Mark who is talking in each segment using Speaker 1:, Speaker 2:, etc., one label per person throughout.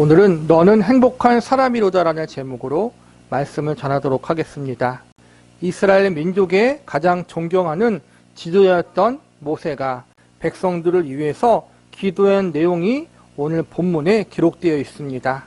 Speaker 1: 오늘은 너는 행복한 사람이로다라는 제목으로 말씀을 전하도록 하겠습니다. 이스라엘 민족의 가장 존경하는 지도자였던 모세가 백성들을 위해서 기도한 내용이 오늘 본문에 기록되어 있습니다.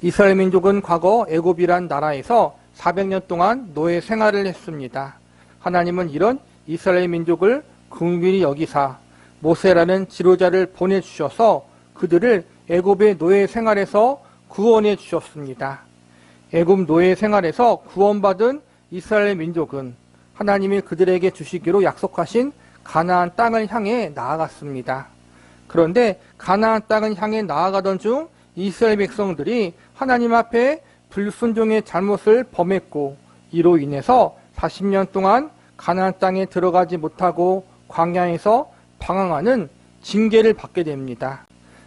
Speaker 1: 이스라엘 민족은 과거 애굽이란 나라에서 400년 동안 노예 생활을 했습니다. 하나님은 이런 이스라엘 민족을 긍휼히 여기사 모세라는 지도자를 보내주셔서 그들을 애굽의 노예 생활에서 구원해 주셨습니다. 애굽 노예 생활에서 구원받은 이스라엘 민족은 하나님이 그들에게 주시기로 약속하신 가나안 땅을 향해 나아갔습니다. 그런데 가나안 땅을 향해 나아가던 중 이스라엘 백성들이 하나님 앞에 불순종의 잘못을 범했고 이로 인해서 40년 동안 가나안 땅에 들어가지 못하고 광야에서 방황하는 징계를 받게 됩니다.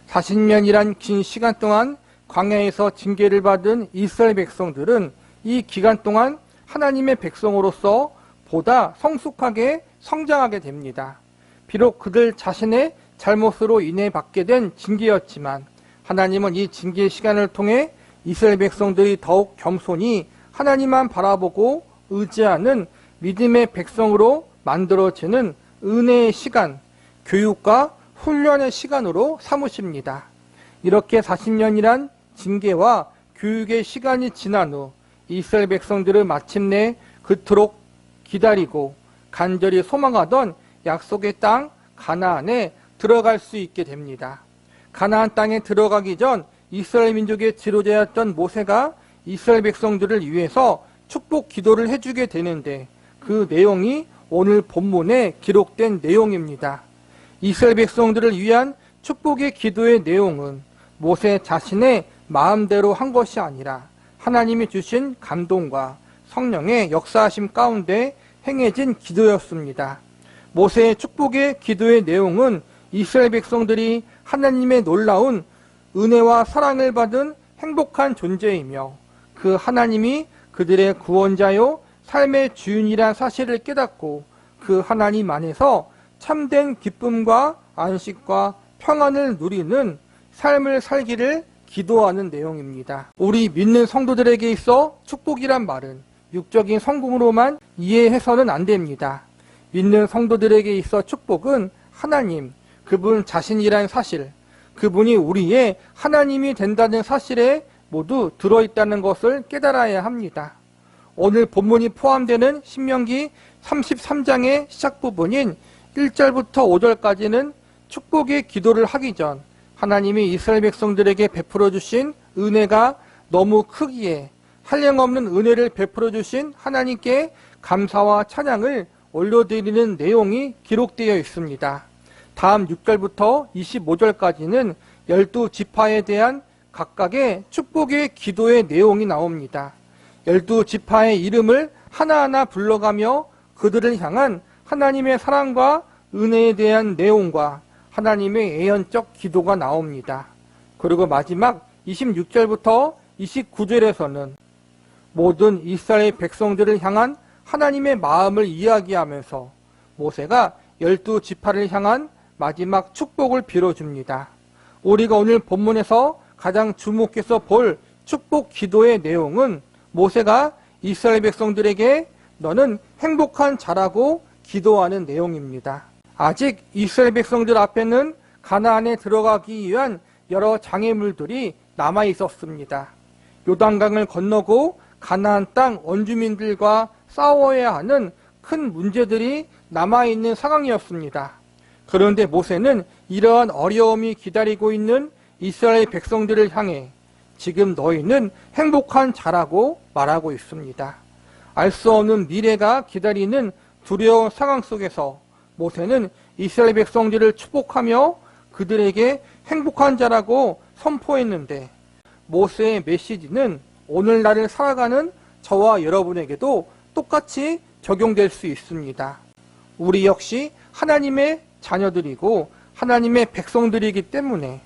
Speaker 1: 40년이란 긴 시간 동안 광야에서 징계를 받은 이스라엘 백성들은 이 기간 동안 하나님의 백성으로서 보다 성숙하게 성장하게 됩니다. 비록 그들 자신의 잘못으로 인해 받게 된 징계였지만 하나님은 이 징계 시간을 통해 이스라엘 백성들이 더욱 겸손히 하나님만 바라보고 의지하는 믿음의 백성으로 만들어지는 은혜의 시간, 교육과 훈련의 시간으로 삼으십니다. 이렇게 40년이란 징계와 교육의 시간이 지난 후 이스라엘 백성들은 마침내 그토록 기다리고 간절히 소망하던 약속의 땅 가나안에 들어갈 수 있게 됩니다. 가나안 땅에 들어가기 전 이스라엘 민족의 지도자였던 모세가 이스라엘 백성들을 위해서 축복 기도를 해주게 되는데 그 내용이 오늘 본문에 기록된 내용입니다. 이스라엘 백성들을 위한 축복의 기도의 내용은 모세 자신의 마음대로 한 것이 아니라 하나님이 주신 감동과 성령의 역사하심 가운데 행해진 기도였습니다. 모세의 축복의 기도의 내용은 이스라엘 백성들이 하나님의 놀라운 은혜와 사랑을 받은 행복한 존재이며 그 하나님이 그들의 구원자요 삶의 주인이란 사실을 깨닫고 그 하나님 안에서 참된 기쁨과 안식과 평안을 누리는 삶을 살기를 기도하는 내용입니다. 우리 믿는 성도들에게 있어 축복이란 말은 육적인 성공으로만 이해해서는 안 됩니다. 믿는 성도들에게 있어 축복은 하나님, 그분 자신이란 사실, 그분이 우리의 하나님이 된다는 사실에 모두 들어있다는 것을 깨달아야 합니다. 오늘 본문이 포함되는 신명기 33장의 시작 부분인 1절부터 5절까지는 축복의 기도를 하기 전 하나님이 이스라엘 백성들에게 베풀어 주신 은혜가 너무 크기에 한량 없는 은혜를 베풀어 주신 하나님께 감사와 찬양을 올려드리는 내용이 기록되어 있습니다. 다음 6절부터 25절까지는 열두 지파에 대한 각각의 축복의 기도의 내용이 나옵니다. 열두 지파의 이름을 하나하나 불러가며 그들을 향한 하나님의 사랑과 은혜에 대한 내용과 하나님의 예언적 기도가 나옵니다. 그리고 마지막 26절부터 29절에서는 모든 이스라엘 백성들을 향한 하나님의 마음을 이야기하면서 모세가 열두 지파를 향한 마지막 축복을 빌어줍니다. 우리가 오늘 본문에서 가장 주목해서 볼 축복 기도의 내용은 모세가 이스라엘 백성들에게 너는 행복한 자라고 기도하는 내용입니다. 아직 이스라엘 백성들 앞에는 가나안에 들어가기 위한 여러 장애물들이 남아 있었습니다. 요단강을 건너고 가나안 땅 원주민들과 싸워야 하는 큰 문제들이 남아 있는 상황이었습니다. 그런데 모세는 이러한 어려움이 기다리고 있는 이스라엘 백성들을 향해 지금 너희는 행복한 자라고 말하고 있습니다. 알 수 없는 미래가 기다리는 두려운 상황 속에서 모세는 이스라엘 백성들을 축복하며 그들에게 행복한 자라고 선포했는데 모세의 메시지는 오늘날을 살아가는 저와 여러분에게도 똑같이 적용될 수 있습니다. 우리 역시 하나님의 자녀들이고 하나님의 백성들이기 때문에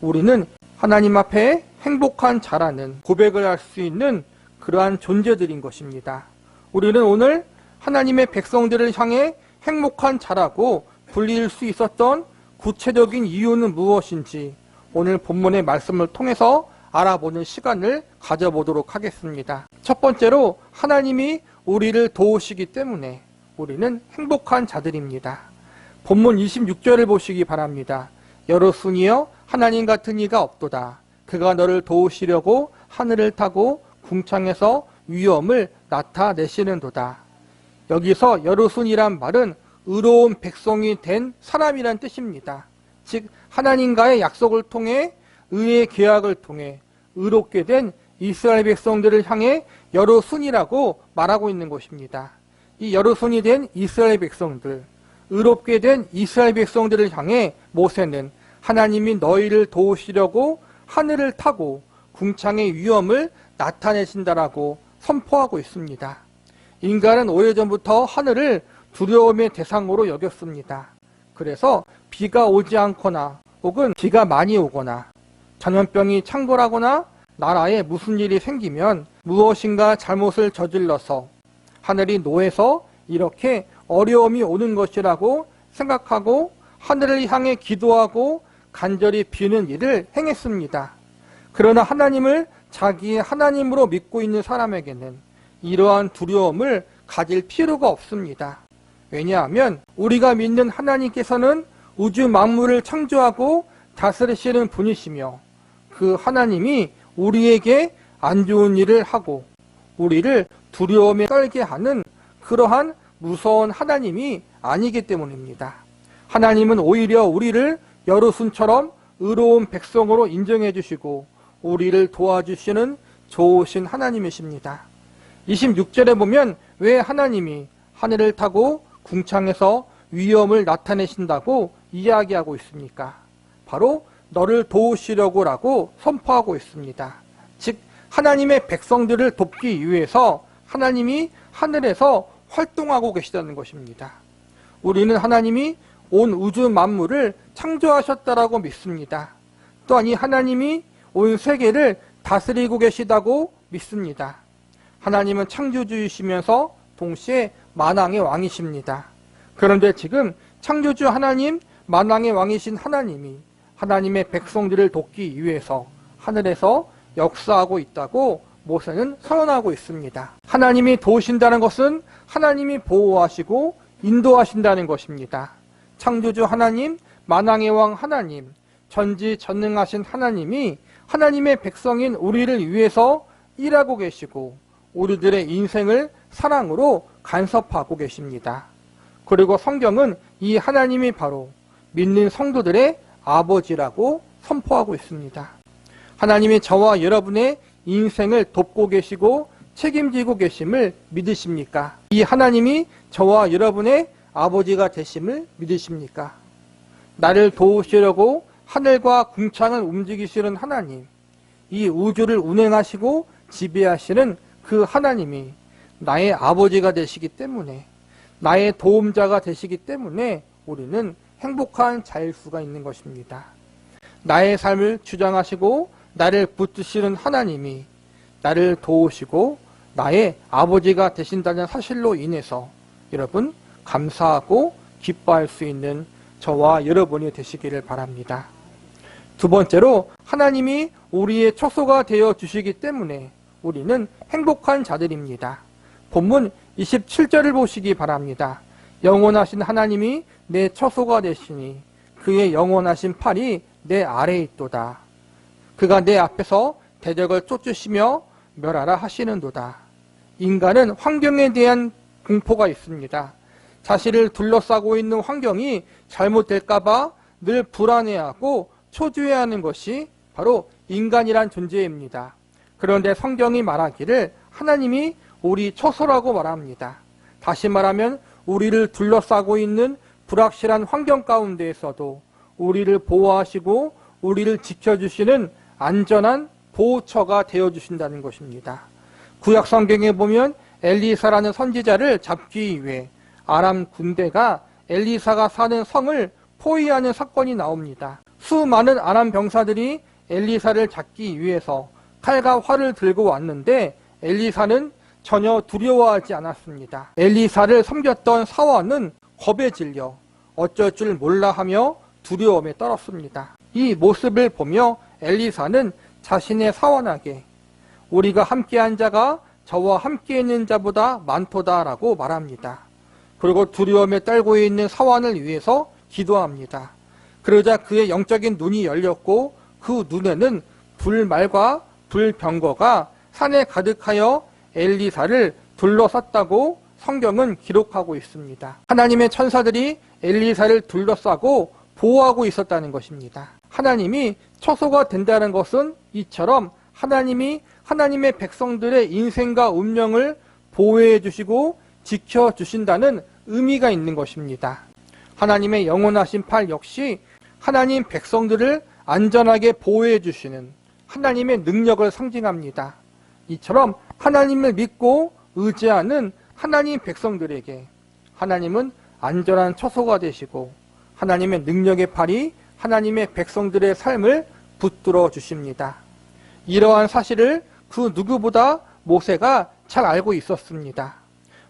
Speaker 1: 우리는 하나님 앞에 행복한 자라는 고백을 할 수 있는 그러한 존재들인 것입니다. 우리는 오늘 하나님의 백성들을 향해 행복한 자라고 불릴 수 있었던 구체적인 이유는 무엇인지 오늘 본문의 말씀을 통해서 알아보는 시간을 가져보도록 하겠습니다. 첫 번째로 하나님이 우리를 도우시기 때문에 우리는 행복한 자들입니다. 본문 26절을 보시기 바랍니다. 여로순이여 하나님 같은 이가 없도다. 그가 너를 도우시려고 하늘을 타고 궁창에서 위엄을 나타내시는도다. 여기서 여로순이란 말은 의로운 백성이 된 사람이란 뜻입니다. 즉 하나님과의 약속을 통해 의의 계약을 통해 의롭게 된 이스라엘 백성들을 향해 여로순이라고 말하고 있는 것입니다. 이 여로순이 된 이스라엘 백성들, 의롭게 된 이스라엘 백성들을 향해 모세는 하나님이 너희를 도우시려고 하늘을 타고 궁창의 위엄을 나타내신다라고 선포하고 있습니다. 인간은 오래전부터 하늘을 두려움의 대상으로 여겼습니다. 그래서 비가 오지 않거나 혹은 비가 많이 오거나 전염병이 창궐하거나 나라에 무슨 일이 생기면 무엇인가 잘못을 저질러서 하늘이 노해서 이렇게 어려움이 오는 것이라고 생각하고 하늘을 향해 기도하고 간절히 비는 일을 행했습니다. 그러나 하나님을 자기의 하나님으로 믿고 있는 사람에게는 이러한 두려움을 가질 필요가 없습니다. 왜냐하면 우리가 믿는 하나님께서는 우주 만물을 창조하고 다스리시는 분이시며 그 하나님이 우리에게 안 좋은 일을 하고 우리를 두려움에 떨게 하는 그러한 무서운 하나님이 아니기 때문입니다. 하나님은 오히려 우리를 여루순처럼 의로운 백성으로 인정해 주시고 우리를 도와주시는 좋으신 하나님이십니다. 26절에 보면 왜 하나님이 하늘을 타고 궁창에서 위엄을 나타내신다고 이야기하고 있습니까? 바로 너를 도우시려고라고 선포하고 있습니다. 즉 하나님의 백성들을 돕기 위해서 하나님이 하늘에서 활동하고 계시다는 것입니다. 우리는 하나님이 온 우주 만물을 창조하셨다라고 믿습니다. 또한 이 하나님이 온 세계를 다스리고 계시다고 믿습니다. 하나님은 창조주이시면서 동시에 만왕의 왕이십니다. 그런데 지금 창조주 하나님, 만왕의 왕이신 하나님이 하나님의 백성들을 돕기 위해서 하늘에서 역사하고 있다고 모세는 선언하고 있습니다. 하나님이 도우신다는 것은 하나님이 보호하시고 인도하신다는 것입니다. 창조주 하나님, 만왕의 왕 하나님, 전지 전능하신 하나님이 하나님의 백성인 우리를 위해서 일하고 계시고 우리들의 인생을 사랑으로 간섭하고 계십니다. 그리고 성경은 이 하나님이 바로 믿는 성도들의 아버지라고 선포하고 있습니다. 하나님이 저와 여러분의 인생을 돕고 계시고 책임지고 계심을 믿으십니까? 이 하나님이 저와 여러분의 아버지가 되심을 믿으십니까? 나를 도우시려고 하늘과 궁창을 움직이시는 하나님, 이 우주를 운행하시고 지배하시는 그 하나님이 나의 아버지가 되시기 때문에 나의 도움자가 되시기 때문에 우리는 행복한 자일 수가 있는 것입니다. 나의 삶을 주장하시고 나를 붙드시는 하나님이 나를 도우시고 나의 아버지가 되신다는 사실로 인해서 여러분 감사하고 기뻐할 수 있는 저와 여러분이 되시기를 바랍니다. 두 번째로 하나님이 우리의 처소가 되어 주시기 때문에 우리는 행복한 자들입니다. 본문 27절을 보시기 바랍니다. 영원하신 하나님이 내 처소가 되시니 그의 영원하신 팔이 내 아래에 있도다. 그가 내 앞에서 대적을 쫓으시며 멸하라 하시는도다. 인간은 환경에 대한 공포가 있습니다. 자신을 둘러싸고 있는 환경이 잘못될까봐 늘 불안해하고 초조해하는 것이 바로 인간이란 존재입니다. 그런데 성경이 말하기를 하나님이 우리 처소라고 말합니다. 다시 말하면 우리를 둘러싸고 있는 불확실한 환경 가운데에서도 우리를 보호하시고 우리를 지켜주시는 안전한 보호처가 되어주신다는 것입니다. 구약 성경에 보면 엘리사라는 선지자를 잡기 위해 아람 군대가 엘리사가 사는 성을 포위하는 사건이 나옵니다. 수많은 아람 병사들이 엘리사를 잡기 위해서 칼과 활을 들고 왔는데 엘리사는 전혀 두려워하지 않았습니다. 엘리사를 섬겼던 사원은 겁에 질려 어쩔 줄 몰라 하며 두려움에 떨었습니다. 이 모습을 보며 엘리사는 자신의 사원에게 우리가 함께한 자가 저와 함께 있는 자보다 많도다라고 말합니다. 그리고 두려움에 떨고 있는 사원을 위해서 기도합니다. 그러자 그의 영적인 눈이 열렸고 그 눈에는 불말과 불병거가 산에 가득하여 엘리사를 둘러쌌다고 성경은 기록하고 있습니다. 하나님의 천사들이 엘리사를 둘러싸고 보호하고 있었다는 것입니다. 하나님이 처소가 된다는 것은 이처럼 하나님이 하나님의 백성들의 인생과 운명을 보호해 주시고 지켜 주신다는 의미가 있는 것입니다. 하나님의 영원하신 팔 역시 하나님 백성들을 안전하게 보호해 주시는 하나님의 능력을 상징합니다. 이처럼 하나님을 믿고 의지하는 하나님 백성들에게 하나님은 안전한 처소가 되시고 하나님의 능력의 팔이 하나님의 백성들의 삶을 붙들어 주십니다. 이러한 사실을 그 누구보다 모세가 잘 알고 있었습니다.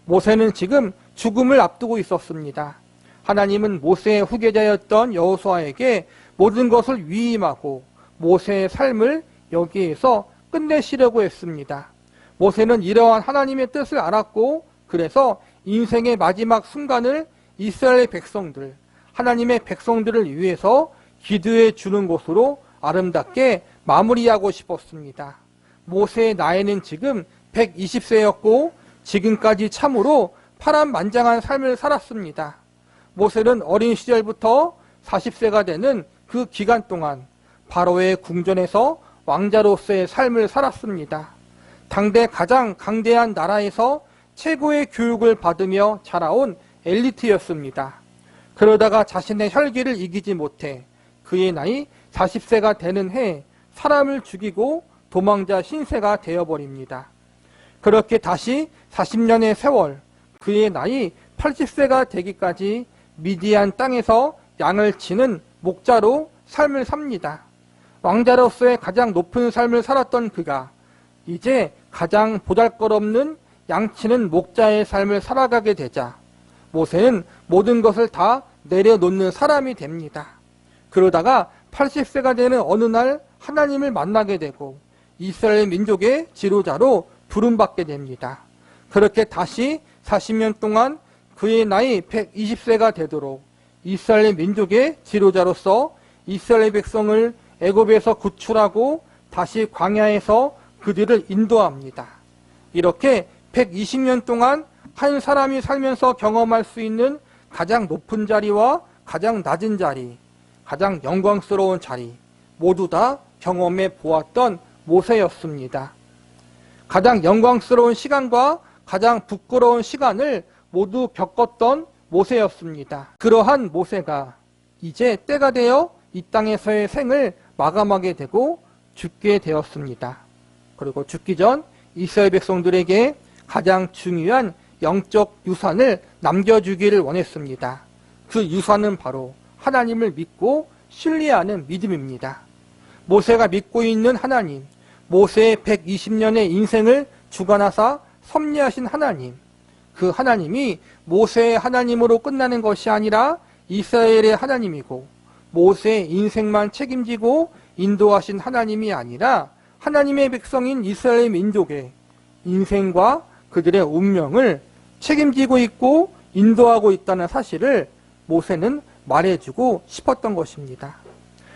Speaker 1: 모세는 지금 죽음을 앞두고 있었습니다. 하나님은 모세의 후계자였던 여호수아에게 모든 것을 위임하고 모세의 삶을 여기에서 끝내시려고 했습니다. 모세는 이러한 하나님의 뜻을 알았고 그래서 인생의 마지막 순간을 이스라엘 백성들, 하나님의 백성들을 위해서 기도해 주는 곳으로 아름답게 마무리하고 싶었습니다. 모세의 나이는 지금 120세였고 지금까지 참으로 파란만장한 삶을 살았습니다. 모세는 어린 시절부터 40세가 되는 그 기간 동안 바로의 궁전에서 왕자로서의 삶을 살았습니다. 당대 가장 강대한 나라에서 최고의 교육을 받으며 자라온 엘리트였습니다. 그러다가 자신의 혈기를 이기지 못해 그의 나이 40세가 되는 해에 사람을 죽이고 도망자 신세가 되어버립니다. 그렇게 다시 40년의 세월, 그의 나이 80세가 되기까지 미디안 땅에서 양을 치는 목자로 삶을 삽니다. 왕자로서의 가장 높은 삶을 살았던 그가 이제 가장 보잘것없는 양치는 목자의 삶을 살아가게 되자 모세는 모든 것을 다 내려놓는 사람이 됩니다. 그러다가 80세가 되는 어느 날 하나님을 만나게 되고 이스라엘 민족의 지도자로 부름받게 됩니다. 그렇게 다시 40년 동안 그의 나이 120세가 되도록 이스라엘 민족의 지도자로서 이스라엘 백성을 애굽에서 구출하고 다시 광야에서 그들을 인도합니다. 이렇게 120년 동안 한 사람이 살면서 경험할 수 있는 가장 높은 자리와 가장 낮은 자리, 가장 영광스러운 자리 모두 다 경험해 보았던 모세였습니다. 가장 영광스러운 시간과 가장 부끄러운 시간을 모두 겪었던 모세였습니다. 그러한 모세가 이제 때가 되어 이 땅에서의 생을 마감하게 되고 죽게 되었습니다. 그리고 죽기 전 이스라엘 백성들에게 가장 중요한 영적 유산을 남겨주기를 원했습니다. 그 유산은 바로 하나님을 믿고 신뢰하는 믿음입니다. 모세가 믿고 있는 하나님, 모세의 120년의 인생을 주관하사 섭리하신 하나님, 그 하나님이 모세의 하나님으로 끝나는 것이 아니라 이스라엘의 하나님이고 모세의 인생만 책임지고 인도하신 하나님이 아니라 하나님의 백성인 이스라엘 민족의 인생과 그들의 운명을 책임지고 있고 인도하고 있다는 사실을 모세는 말해주고 싶었던 것입니다.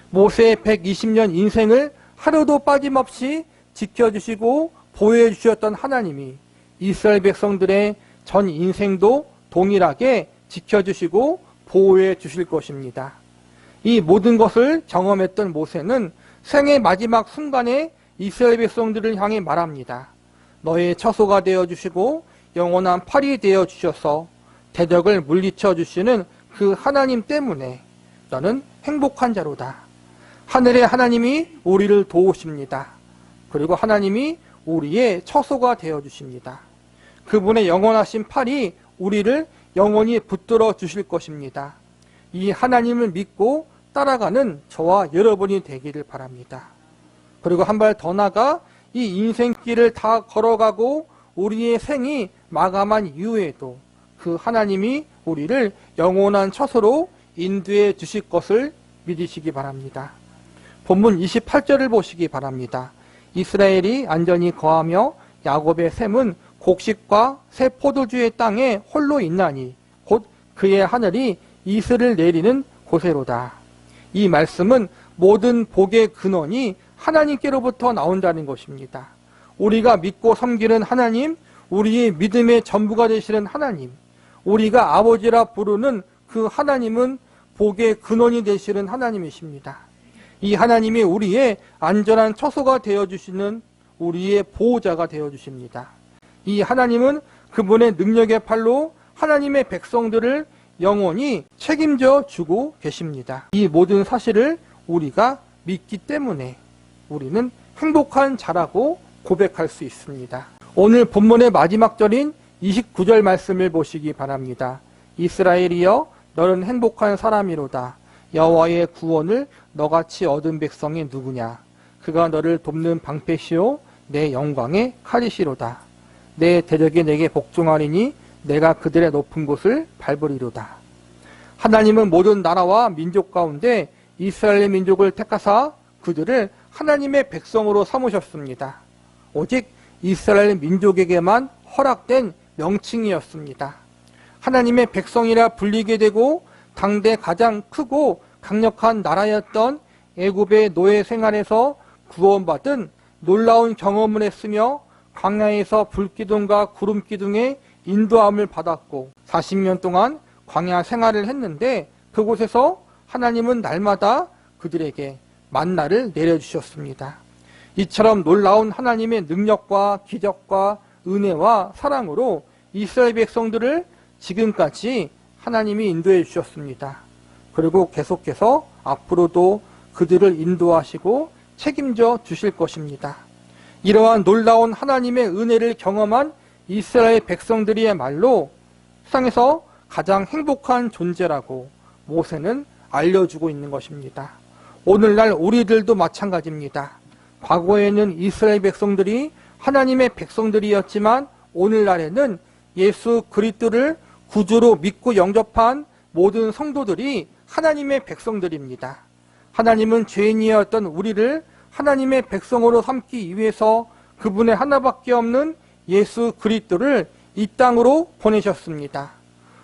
Speaker 1: 모세의 120년 인생을 하루도 빠짐없이 지켜주시고 보호해 주셨던 하나님이 이스라엘 백성들의 전 인생도 동일하게 지켜주시고 보호해 주실 것입니다. 이 모든 것을 경험했던 모세는 생의 마지막 순간에 이스라엘 백성들을 향해 말합니다. 너의 처소가 되어 주시고 영원한 팔이 되어 주셔서 대적을 물리쳐 주시는 그 하나님 때문에 너는 행복한 자로다. 하늘의 하나님이 우리를 도우십니다. 그리고 하나님이 우리의 처소가 되어 주십니다. 그분의 영원하신 팔이 우리를 영원히 붙들어 주실 것입니다. 이 하나님을 믿고 따라가는 저와 여러분이 되기를 바랍니다. 그리고 한 발 더 나가 이 인생길을 다 걸어가고 우리의 생이 마감한 이후에도 그 하나님이 우리를 영원한 처소로 인도해 주실 것을 믿으시기 바랍니다. 본문 28절을 보시기 바랍니다. 이스라엘이 안전히 거하며 야곱의 샘은 곡식과 새 포도주의 땅에 홀로 있나니 곧 그의 하늘이 이슬을 내리는 곳에로다. 이 말씀은 모든 복의 근원이 하나님께로부터 나온다는 것입니다. 우리가 믿고 섬기는 하나님, 우리의 믿음의 전부가 되시는 하나님, 우리가 아버지라 부르는 그 하나님은 복의 근원이 되시는 하나님이십니다. 이 하나님이 우리의 안전한 처소가 되어 주시는 우리의 보호자가 되어 주십니다. 이 하나님은 그분의 능력의 팔로 하나님의 백성들을 영원히 책임져 주고 계십니다. 이 모든 사실을 우리가 믿기 때문에 우리는 행복한 자라고 고백할 수 있습니다. 오늘 본문의 마지막 절인 29절 말씀을 보시기 바랍니다. 이스라엘이여 너는 행복한 사람이로다. 여호와의 구원을 너같이 얻은 백성이 누구냐? 그가 너를 돕는 방패시오 내 영광의 칼이시로다. 내 대적이 내게 복종하리니 내가 그들의 높은 곳을 밟으리로다. 하나님은 모든 나라와 민족 가운데 이스라엘 민족을 택하사 그들을 하나님의 백성으로 삼으셨습니다. 오직 이스라엘 민족에게만 허락된 명칭이었습니다. 하나님의 백성이라 불리게 되고 당대 가장 크고 강력한 나라였던 애굽의 노예 생활에서 구원받은 놀라운 경험을 했으며 광야에서 불기둥과 구름기둥의 인도함을 받았고 40년 동안 광야 생활을 했는데 그곳에서 하나님은 날마다 그들에게 만나를 내려주셨습니다. 이처럼 놀라운 하나님의 능력과 기적과 은혜와 사랑으로 이스라엘 백성들을 지금까지 하나님이 인도해 주셨습니다. 그리고 계속해서 앞으로도 그들을 인도하시고 책임져 주실 것입니다. 이러한 놀라운 하나님의 은혜를 경험한 이스라엘 백성들이야말로 세상에서 가장 행복한 존재라고 모세는 알려주고 있는 것입니다. 오늘날 우리들도 마찬가지입니다. 과거에는 이스라엘 백성들이 하나님의 백성들이었지만 오늘날에는 예수 그리스도를 구주로 믿고 영접한 모든 성도들이 하나님의 백성들입니다. 하나님은 죄인이었던 우리를 하나님의 백성으로 삼기 위해서 그분의 하나밖에 없는 예수 그리스도를 이 땅으로 보내셨습니다.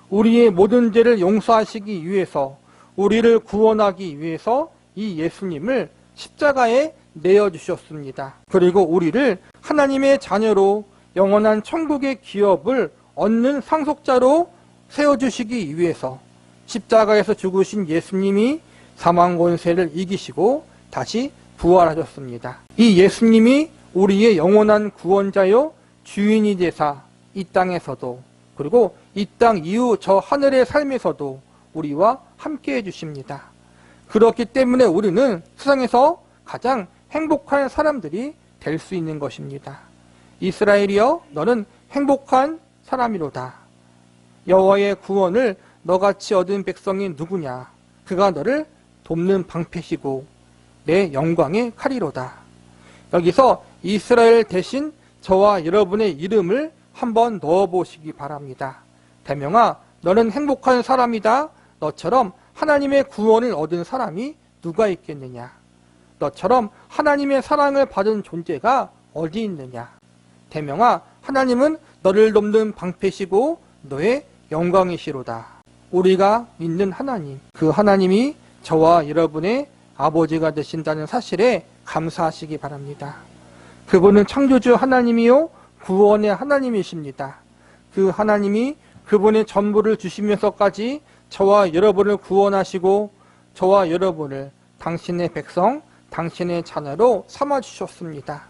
Speaker 1: 우리의 모든 죄를 용서하시기 위해서 우리를 구원하기 위해서 이 예수님을 십자가에 내어 주셨습니다. 그리고 우리를 하나님의 자녀로 영원한 천국의 기업을 얻는 상속자로 세워 주시기 위해서 십자가에서 죽으신 예수님이 사망 권세를 이기시고 다시 부활하셨습니다. 이 예수님이 우리의 영원한 구원자요 주인이 되사 이 땅에서도 그리고 이 땅 이후 저 하늘의 삶에서도 우리와 함께 해주십니다. 그렇기 때문에 우리는 세상에서 가장 행복한 사람들이 될 수 있는 것입니다. 이스라엘이여 너는 행복한 사람이로다. 여호와의 구원을 너같이 얻은 백성이 누구냐? 그가 너를 돕는 방패시고 내 영광의 칼이로다. 여기서 이스라엘 대신 저와 여러분의 이름을 한번 넣어 보시기 바랍니다. 대명아, 너는 행복한 사람이다. 너처럼 하나님의 구원을 얻은 사람이 누가 있겠느냐? 너처럼 하나님의 사랑을 받은 존재가 어디 있느냐? 대명아, 하나님은 너를 돕는 방패시고 너의 영광이시로다. 우리가 믿는 하나님, 그 하나님이 저와 여러분의 아버지가 되신다는 사실에 감사하시기 바랍니다. 그분은 창조주 하나님이요, 구원의 하나님이십니다. 그 하나님이 그분의 전부를 주시면서까지 저와 여러분을 구원하시고 저와 여러분을 당신의 백성, 당신의 자녀로 삼아 주셨습니다.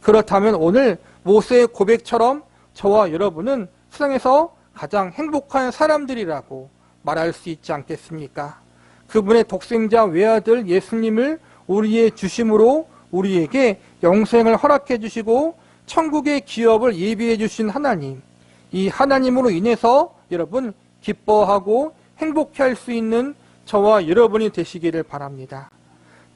Speaker 1: 그렇다면 오늘 모세의 고백처럼 저와 여러분은 세상에서 가장 행복한 사람들이라고 말할 수 있지 않겠습니까? 그분의 독생자 외아들 예수님을 우리의 주심으로 우리에게 영생을 허락해 주시고 천국의 기업을 예비해 주신 하나님, 이 하나님으로 인해서 여러분 기뻐하고 행복해 할 수 있는 저와 여러분이 되시기를 바랍니다.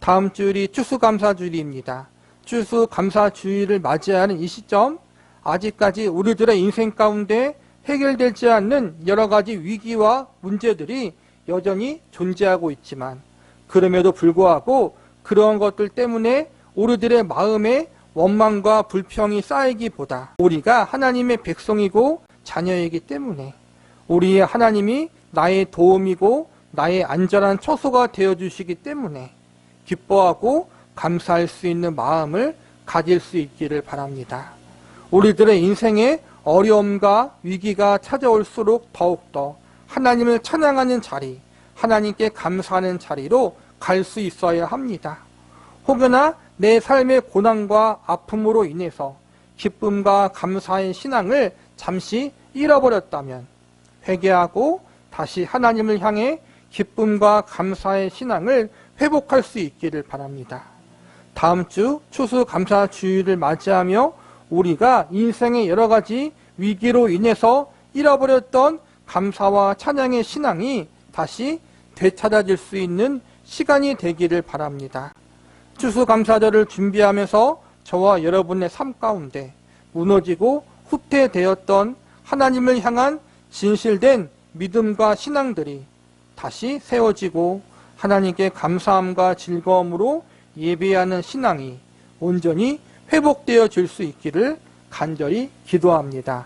Speaker 1: 다음 주일이 추수감사주일입니다. 추수감사주일을 맞이하는 이 시점, 아직까지 우리들의 인생 가운데 해결되지 않는 여러 가지 위기와 문제들이 여전히 존재하고 있지만, 그럼에도 불구하고 그런 것들 때문에 우리들의 마음에 원망과 불평이 쌓이기보다 우리가 하나님의 백성이고 자녀이기 때문에 우리의 하나님이 나의 도움이고 나의 안전한 처소가 되어 주시기 때문에 기뻐하고 감사할 수 있는 마음을 가질 수 있기를 바랍니다. 우리들의 인생에 어려움과 위기가 찾아올수록 더욱더 하나님을 찬양하는 자리, 하나님께 감사하는 자리로 갈 수 있어야 합니다. 혹여나 내 삶의 고난과 아픔으로 인해서 기쁨과 감사의 신앙을 잠시 잃어버렸다면 회개하고 다시 하나님을 향해 기쁨과 감사의 신앙을 회복할 수 있기를 바랍니다. 다음 주 추수감사 주일을 맞이하며 우리가 인생의 여러 가지 위기로 인해서 잃어버렸던 감사와 찬양의 신앙이 다시 되찾아질 수 있는 시간이 되기를 바랍니다. 추수감사절을 준비하면서 저와 여러분의 삶 가운데 무너지고 후퇴되었던 하나님을 향한 진실된 믿음과 신앙들이 다시 세워지고 하나님께 감사함과 즐거움으로 예배하는 신앙이 온전히 회복되어 질 수 있기를 간절히 기도합니다.